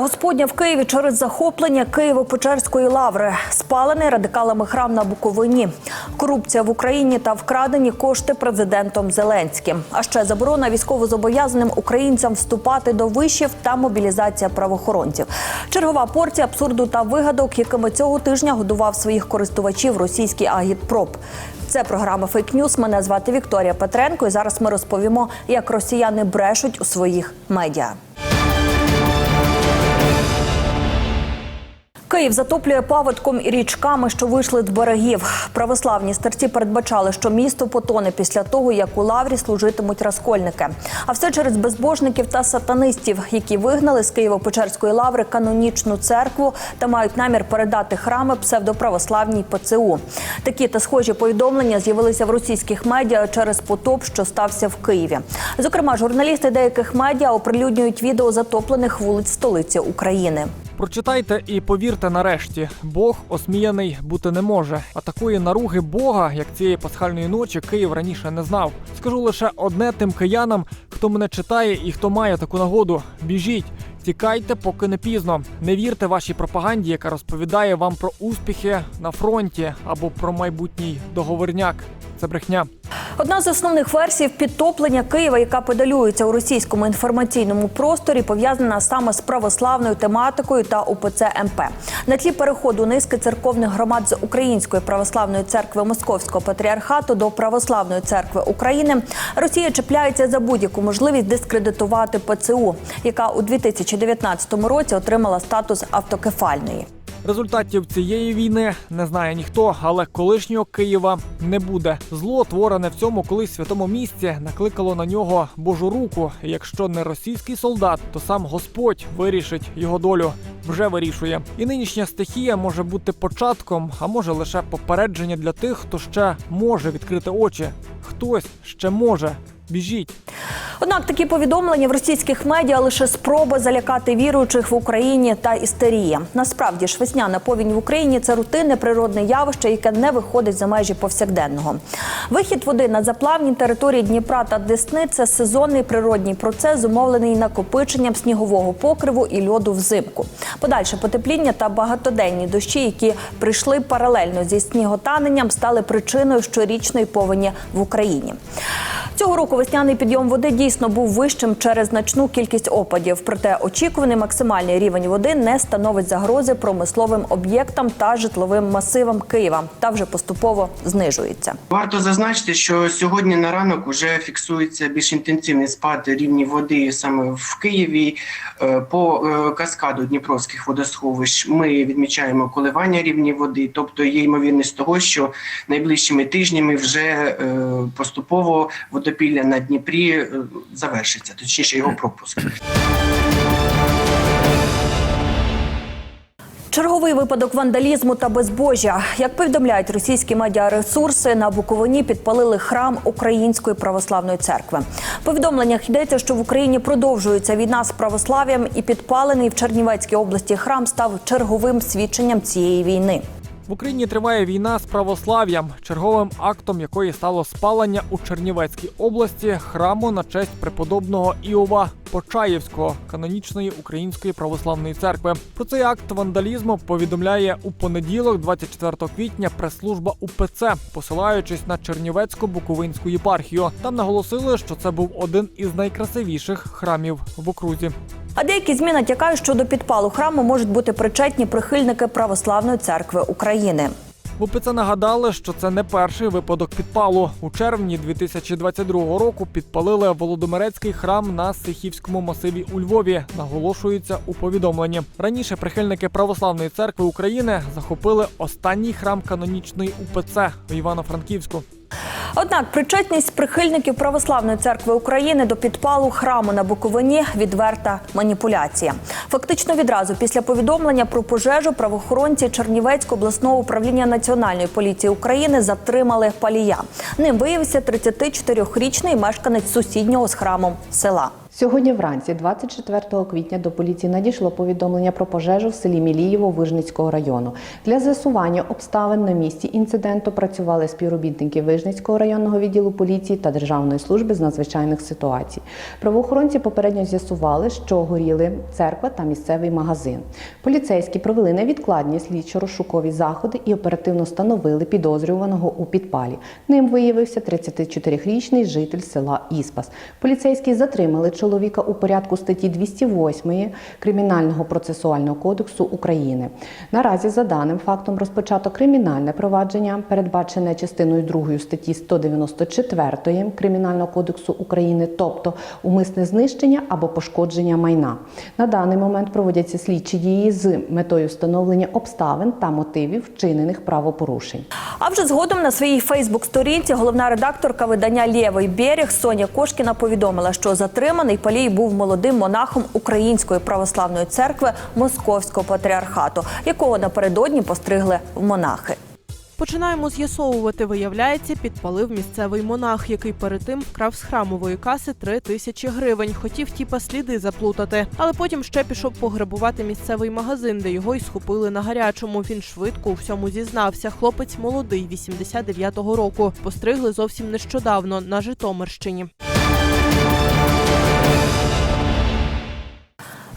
Господня в Києві через захоплення Києво-Печерської лаври, спалений радикалами храм на Буковині, корупція в Україні та вкрадені кошти президентом Зеленським. А ще заборона військовозобов'язаним українцям вступати до вишів та мобілізація правоохоронців. Чергова порція абсурду та вигадок, якими цього тижня годував своїх користувачів російський агітпроп. Це програма «Фейк Ньюс». Мене звати Вікторія Петренко. І зараз ми розповімо, як росіяни брешуть у своїх медіа. Київ затоплює паводком і річками, що вийшли з берегів. Православні старці передбачали, що місто потоне після того, як у лаврі служитимуть розкольники. А все через безбожників та сатанистів, які вигнали з Києво-Печерської лаври канонічну церкву та мають намір передати храми псевдоправославній ПЦУ. Такі та схожі повідомлення з'явилися в російських медіа через потоп, що стався в Києві. Зокрема, журналісти деяких медіа оприлюднюють відео затоплених вулиць столиці України. Прочитайте і повірте нарешті, Бог осміяний бути не може. А такої наруги Бога, як цієї пасхальної ночі, Київ раніше не знав. Скажу лише одне тим киянам, хто мене читає і хто має таку нагоду. Біжіть, тікайте, поки не пізно. Не вірте вашій пропаганді, яка розповідає вам про успіхи на фронті або про майбутній договорняк. Це брехня. Одна з основних версій підтоплення Києва, яка педалюється у російському інформаційному просторі, пов'язана саме з православною тематикою та УПЦ МП. На тлі переходу низки церковних громад з Української православної церкви Московського патріархату до Православної церкви України Росія чіпляється за будь-яку можливість дискредитувати ПЦУ, яка у 2019 році отримала статус автокефальної. Результатів цієї війни не знає ніхто, але колишнього Києва не буде. Зло, творене в цьому колись святому місці, накликало на нього Божу руку. Якщо не російський солдат, то сам Господь вирішить його долю. Вже вирішує. І нинішня стихія може бути початком, а може лише попередження для тих, хто ще може відкрити очі. Хтось ще може. Біжіть. Однак такі повідомлення в російських медіа лише спроба залякати віруючих в Україні та істерія. Насправді ж весняна повінь в Україні це рутинне природне явище, яке не виходить за межі повсякденного. Вихід води на заплавній території Дніпра та Десни це сезонний природній процес, зумовлений накопиченням снігового покриву і льоду взимку. Подальше потепління та багатоденні дощі, які прийшли паралельно зі сніготаненням, стали причиною щорічної повені в Україні. Цього року весняний підйом води дійсно був вищим через значну кількість опадів. Проте очікуваний максимальний рівень води не становить загрози промисловим об'єктам та житловим масивам Києва та вже поступово знижується. Варто зазначити, що сьогодні на ранок вже фіксується більш інтенсивний спад рівні води саме в Києві. Е, По е, каскаду Дніпровських водосховищ ми відмічаємо коливання рівні води, тобто є ймовірність того, що найближчими тижнями вже е, поступово водопілля на Дніпрі е, завершиться, точніше його пропуск. Черговий випадок вандалізму та безбожжя. Як повідомляють російські медіаресурси, на Буковині підпалили храм Української православної церкви. В повідомленнях йдеться, що в Україні продовжується війна з православ'ям, і підпалений в Чернівецькій області храм став черговим свідченням цієї війни. В Україні триває війна з православ'ям, черговим актом якої стало спалення у Чернівецькій області храму на честь преподобного Іова Почаєвського канонічної української православної церкви. Про цей акт вандалізму повідомляє у понеділок, 24 квітня, прес-служба УПЦ, посилаючись на Чернівецьку Буковинську єпархію. Там наголосили, що це був один із найкрасивіших храмів в окрузі. А деякі ЗМІ натякають, що до підпалу храму можуть бути причетні прихильники Православної церкви України. В УПЦ нагадали, що це не перший випадок підпалу. У червні 2022 року підпалили Володимирецький храм на Сихівському масиві у Львові. Наголошується у повідомленні. Раніше прихильники Православної церкви України захопили останній храм канонічної УПЦ в Івано-Франківську. Однак причетність прихильників Православної церкви України до підпалу храму на Буковині відверта маніпуляція. Фактично відразу після повідомлення про пожежу правоохоронці Чернівецького обласного управління національної поліції України затримали палія. Ним виявився 34-річний мешканець сусіднього з храмом села. Сьогодні вранці, 24 квітня, до поліції надійшло повідомлення про пожежу в селі Мілієво Вижницького району. Для з'ясування обставин на місці інциденту працювали співробітники Вижницького районного відділу поліції та Державної служби з надзвичайних ситуацій. Правоохоронці попередньо з'ясували, що горіли церква та місцевий магазин. Поліцейські провели невідкладні слідчо-розшукові заходи і оперативно встановили підозрюваного у підпалі. Ним виявився 34-річний житель села Іспас. Поліцейські затримали чоловіка у порядку статті 208 Кримінального процесуального кодексу України. Наразі за даним фактом розпочато кримінальне провадження, передбачене частиною 2 статті 194 Кримінального кодексу України, тобто умисне знищення або пошкодження майна. На даний момент проводяться слідчі дії з метою встановлення обставин та мотивів вчинених правопорушень. А вже згодом на своїй Фейсбук-сторінці головна редакторка видання Лєвий берег Соня Кошкіна повідомила, що затриманий Палій був молодим монахом Української православної церкви Московського патріархату, якого напередодні постригли в монахи. Починаємо з'ясовувати. Виявляється, підпалив місцевий монах, який перед тим вкрав з храмової каси три тисячі гривень. Хотів тіпа сліди заплутати, але потім ще пішов пограбувати місцевий магазин, де його й схопили на гарячому. Він швидко у всьому зізнався. Хлопець молодий, 89-го року. Постригли зовсім нещодавно на Житомирщині.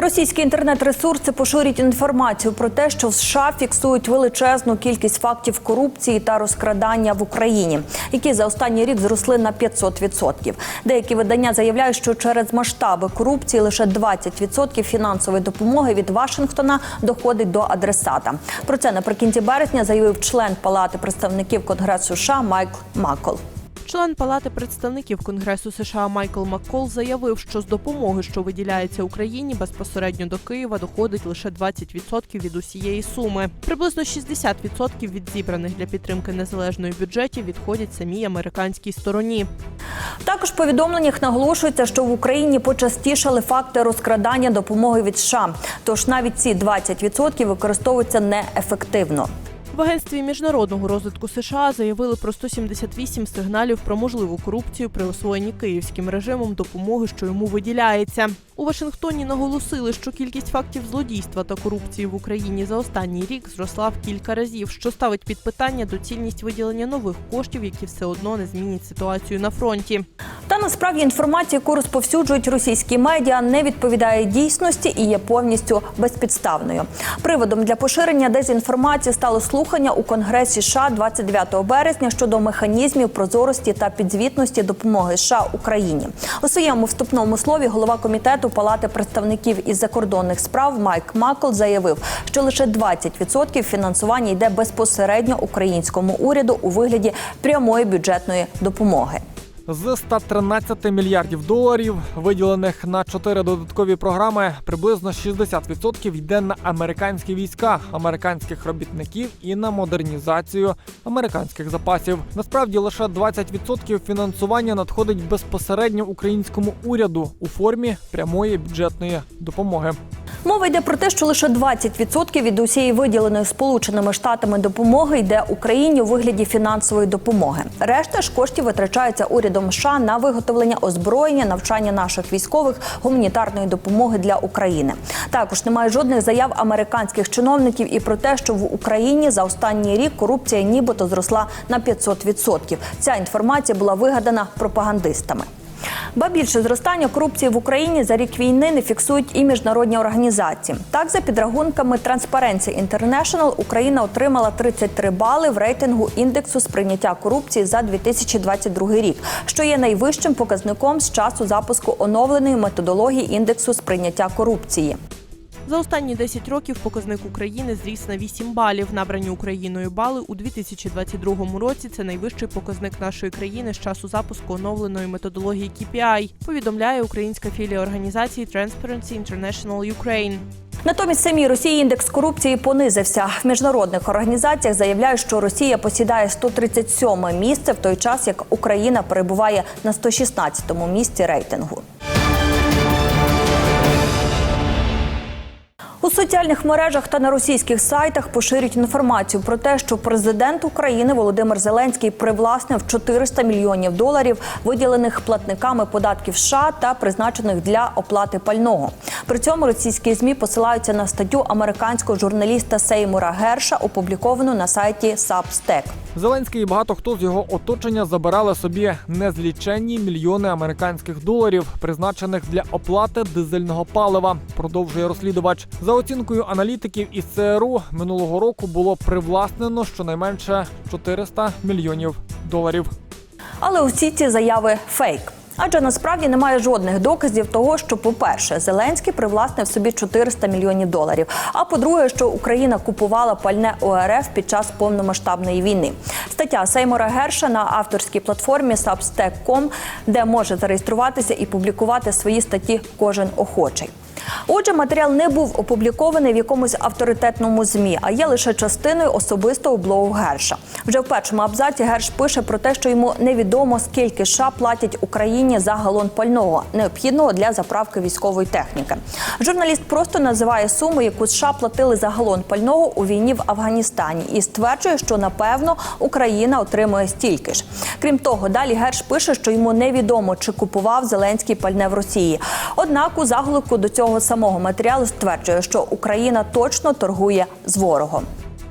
Російські інтернет-ресурси поширюють інформацію про те, що в США фіксують величезну кількість фактів корупції та розкрадання в Україні, які за останній рік зросли на 500%. Деякі видання заявляють, що через масштаби корупції лише 20% фінансової допомоги від Вашингтона доходить до адресата. Про це наприкінці березня заявив член Палати представників Конгресу США Майкл Макол. Член Палати представників Конгресу США Майкл Маккол заявив, що з допомоги, що виділяється Україні, безпосередньо до Києва доходить лише 20% від усієї суми. Приблизно 60% від зібраних для підтримки незалежної бюджетів відходять самій американській стороні. Також в повідомленнях наголошується, що в Україні почастішали факти розкрадання допомоги від США. Тож навіть ці 20% використовуються неефективно. Агентстві міжнародного розвитку США заявили про 178 сигналів про можливу корупцію при освоєнні київським режимом допомоги, що йому виділяється. У Вашингтоні наголосили, що кількість фактів злодійства та корупції в Україні за останній рік зросла в кілька разів, що ставить під питання доцільність виділення нових коштів, які все одно не змінять ситуацію на фронті. Та насправді інформація, яку розповсюджують російські медіа, не відповідає дійсності і є повністю безпідставною. Приводом для поширення дезінформації стало слухання у Конгресі США 29 березня щодо механізмів прозорості та підзвітності допомоги США Україні. У своєму вступному слові голова комітету Палати представників із закордонних справ Майк Макл заявив, що лише 20% фінансування йде безпосередньо українському уряду у вигляді прямої бюджетної допомоги. З 113 мільярдів доларів, виділених на чотири додаткові програми, приблизно 60% йде на американські війська, американських робітників і на модернізацію американських запасів. Насправді лише 20% фінансування надходить безпосередньо українському уряду у формі прямої бюджетної допомоги. Мова йде про те, що лише 20% від усієї виділеної Сполученими Штатами допомоги йде Україні у вигляді фінансової допомоги. Решта ж коштів витрачається урядом США на виготовлення озброєння, навчання наших військових, гуманітарної допомоги для України. Також немає жодних заяв американських чиновників і про те, що в Україні за останній рік корупція нібито зросла на 500%. Ця інформація була вигадана пропагандистами. Ба більше зростання корупції в Україні за рік війни не фіксують і міжнародні організації. Так, за підрахунками Transparency International, Україна отримала 33 бали в рейтингу індексу сприйняття корупції за 2022 рік, що є найвищим показником з часу запуску оновленої методології індексу сприйняття корупції. За останні 10 років показник України зріс на 8 балів. Набрані Україною бали у 2022 році. Це найвищий показник нашої країни з часу запуску оновленої методології KPI, повідомляє українська філія організації Transparency International Ukraine. Натомість самій Росії індекс корупції понизився. В міжнародних організаціях заявляють, що Росія посідає 137 місце в той час, як Україна перебуває на 116-му місці рейтингу. У соціальних мережах та на російських сайтах поширюють інформацію про те, що президент України Володимир Зеленський привласнив 400 мільйонів доларів, виділених платниками податків США та призначених для оплати пального. При цьому російські змі посилаються на статтю американського журналіста Сеймура Герша, опубліковану на сайті Substack. Зеленський і багато хто з його оточення забирали собі незліченні мільйони американських доларів, призначених для оплати дизельного палива. Продовжує розслідувач. За оцінкою аналітиків із ЦРУ минулого року було привласнено щонайменше 400 мільйонів доларів. Але усі ці заяви фейк. Адже насправді немає жодних доказів того, що, по-перше, Зеленський привласнив собі 400 мільйонів доларів. А по-друге, що Україна купувала пальне ОРФ під час повномасштабної війни. Стаття Сеймора Герша на авторській платформі Substack.com, де може зареєструватися і публікувати свої статті кожен охочий. Отже, матеріал не був опублікований в якомусь авторитетному змі, а є лише частиною особистого блогу Герша. Вже в першому абзаці Герш пише про те, що йому невідомо скільки США платять Україні за галон пального, необхідного для заправки військової техніки. Журналіст просто називає суму, яку США платили за галон пального у війні в Афганістані, і стверджує, що напевно Україна отримує стільки ж. Крім того, далі Герш пише, що йому невідомо, чи купував Зеленський пальне в Росії. Однак у заголовку до цього самого матеріалу стверджує, що Україна точно торгує з ворогом.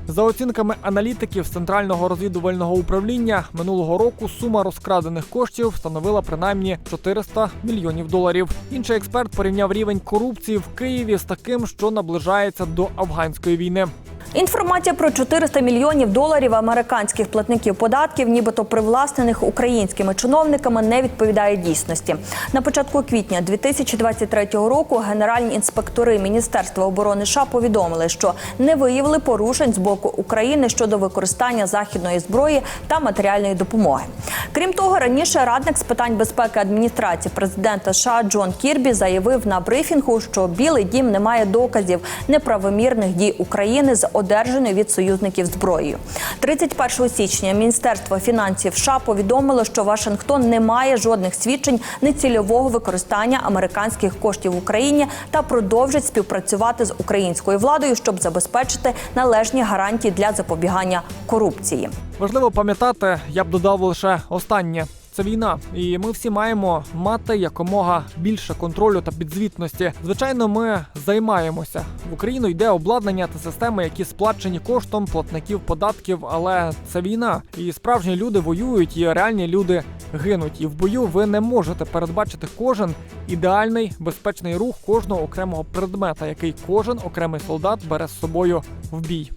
За оцінками аналітиків центрального розвідувального управління минулого року сума розкрадених коштів становила принаймні 400 мільйонів доларів. Інший експерт порівняв рівень корупції в Києві з таким, що наближається до афганської війни. Інформація про 400 мільйонів доларів американських платників податків, нібито привласнених українськими чиновниками, не відповідає дійсності. На початку квітня 2023 року генеральні інспектори Міністерства оборони США повідомили, що не виявили порушень з боку України щодо використання західної зброї та матеріальної допомоги. Крім того, раніше радник з питань безпеки адміністрації президента США Джон Кірбі заявив на брифінгу, що Білий Дім не має доказів неправомірних дій України з одержаною від союзників зброєю. 31 січня Міністерство фінансів США повідомило, що Вашингтон не має жодних свідчень нецільового використання американських коштів в Україні та продовжить співпрацювати з українською владою, щоб забезпечити належні гарантії для запобігання корупції. Важливо пам'ятати, я б додав лише останнє. Це війна, і ми всі маємо мати якомога більше контролю та підзвітності. Звичайно, ми займаємося. В Україну йде обладнання та системи, які сплачені коштом платників податків, але це війна. І справжні люди воюють, і реальні люди гинуть. І в бою ви не можете передбачити кожен ідеальний безпечний рух кожного окремого предмета, який кожен окремий солдат бере з собою в бій.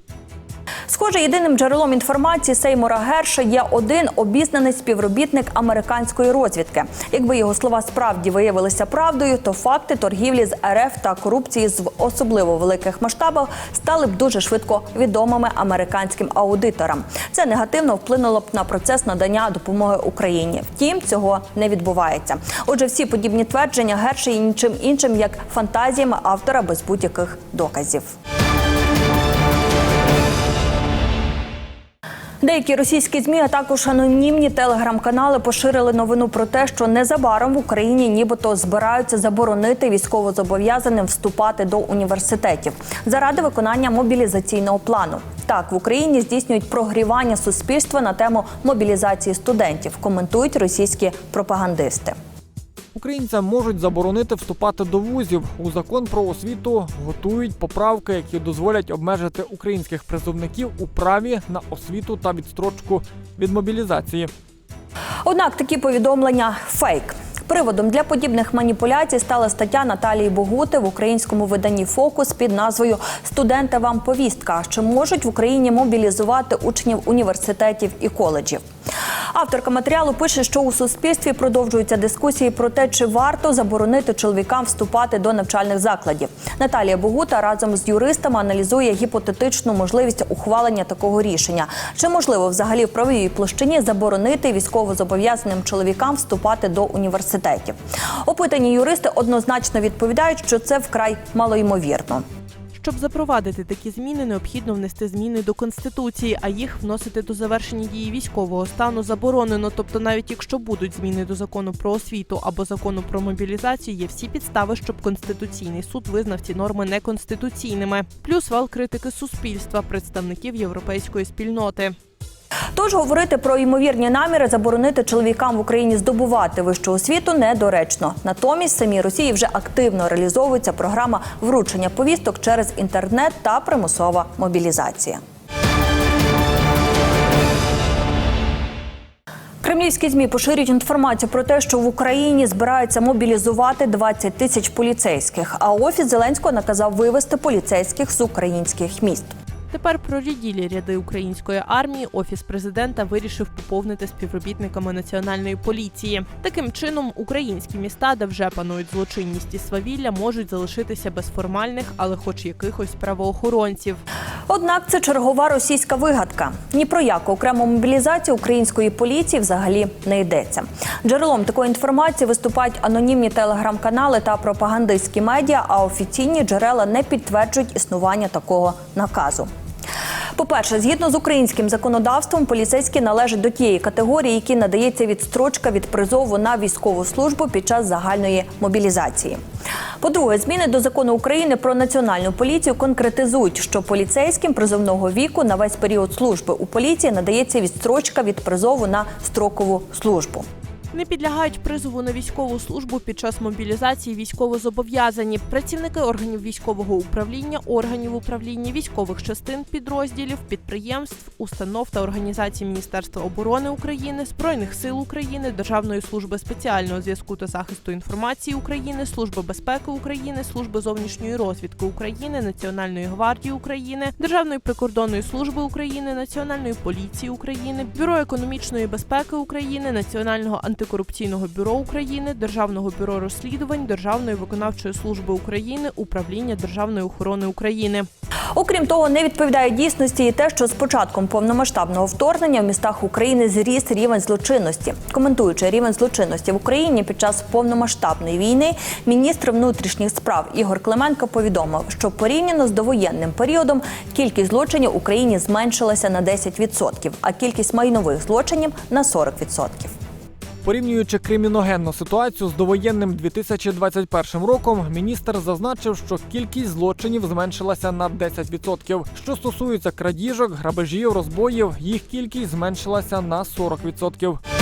Схоже, єдиним джерелом інформації Сеймора Герша є один обізнаний співробітник американської розвідки. Якби його слова справді виявилися правдою, то факти торгівлі з РФ та корупції з особливо великих масштабах стали б дуже швидко відомими американським аудиторам. Це негативно вплинуло б на процес надання допомоги Україні. Втім, цього не відбувається. Отже, всі подібні твердження Герша є нічим іншим як фантазіями автора без будь-яких доказів. Деякі російські змі, а також анонімні телеграм-канали поширили новину про те, що незабаром в Україні нібито збираються заборонити військовозобов'язаним вступати до університетів заради виконання мобілізаційного плану. Так, в Україні здійснюють прогрівання суспільства на тему мобілізації студентів. Коментують російські пропагандисти. Українцям можуть заборонити вступати до вузів. У закон про освіту готують поправки, які дозволять обмежити українських призовників у праві на освіту та відстрочку від мобілізації. Однак такі повідомлення фейк. Приводом для подібних маніпуляцій стала стаття Наталії Богути в українському виданні Фокус під назвою Студенти вам повістка, що можуть в Україні мобілізувати учнів університетів і коледжів. Авторка матеріалу пише, що у суспільстві продовжуються дискусії про те, чи варто заборонити чоловікам вступати до навчальних закладів. Наталія Богута разом з юристами аналізує гіпотетичну можливість ухвалення такого рішення. Чи можливо взагалі в правовій площині заборонити військовозобов'язаним чоловікам вступати до університетів? Опитані юристи однозначно відповідають, що це вкрай малоймовірно. Щоб запровадити такі зміни, необхідно внести зміни до конституції, а їх вносити до завершення дії військового стану заборонено. Тобто, навіть якщо будуть зміни до закону про освіту або закону про мобілізацію, є всі підстави, щоб конституційний суд визнав ці норми неконституційними. Плюс вал критики суспільства, представників європейської спільноти. Тож говорити про ймовірні наміри заборонити чоловікам в Україні здобувати вищу освіту недоречно. Натомість самій Росії вже активно реалізовується програма вручення повісток через інтернет та примусова мобілізація. Кремлівські змі поширюють інформацію про те, що в Україні збираються мобілізувати 20 тисяч поліцейських. А офіс Зеленського наказав вивести поліцейських з українських міст. Тепер проріділі ряди української армії офіс президента вирішив поповнити співробітниками національної поліції. Таким чином, українські міста, де вже панують злочинність і свавілля, можуть залишитися без формальних, але хоч якихось правоохоронців. Однак це чергова російська вигадка. Ні про яку окрему мобілізацію української поліції взагалі не йдеться. Джерелом такої інформації виступають анонімні телеграм-канали та пропагандистські медіа, а офіційні джерела не підтверджують існування такого наказу. По-перше, згідно з українським законодавством, поліцейські належать до тієї категорії, які надається відстрочка від призову на військову службу під час загальної мобілізації. По-друге, зміни до закону України про національну поліцію конкретизують, що поліцейським призовного віку на весь період служби у поліції надається відстрочка від призову на строкову службу. Не підлягають призову на військову службу під час мобілізації військовозобов'язані. Працівники органів військового управління, органів управління військових частин підрозділів, підприємств, установ та організацій Міністерства оборони України, збройних сил України, Державної служби спеціального зв'язку та захисту інформації України, Служби безпеки України, Служби зовнішньої розвідки України, Національної гвардії України, Державної прикордонної служби України, Національної поліції України, Бюро економічної безпеки України, Національного антикорупційного бюро України, Державного бюро розслідувань, Державної виконавчої служби України, Управління Державної охорони України. Окрім того, не відповідає дійсності і те, що з початком повномасштабного вторгнення в містах України зріс рівень злочинності. Коментуючи рівень злочинності в Україні під час повномасштабної війни, міністр внутрішніх справ Ігор Клименко повідомив, що порівняно з довоєнним періодом кількість злочинів в Україні зменшилася на 10%, а кількість майнових злочинів на 40%. Порівнюючи криміногенну ситуацію з довоєнним 2021 роком, міністр зазначив, що кількість злочинів зменшилася на 10%. Що стосується крадіжок, грабежів, розбоїв, їх кількість зменшилася на 40%.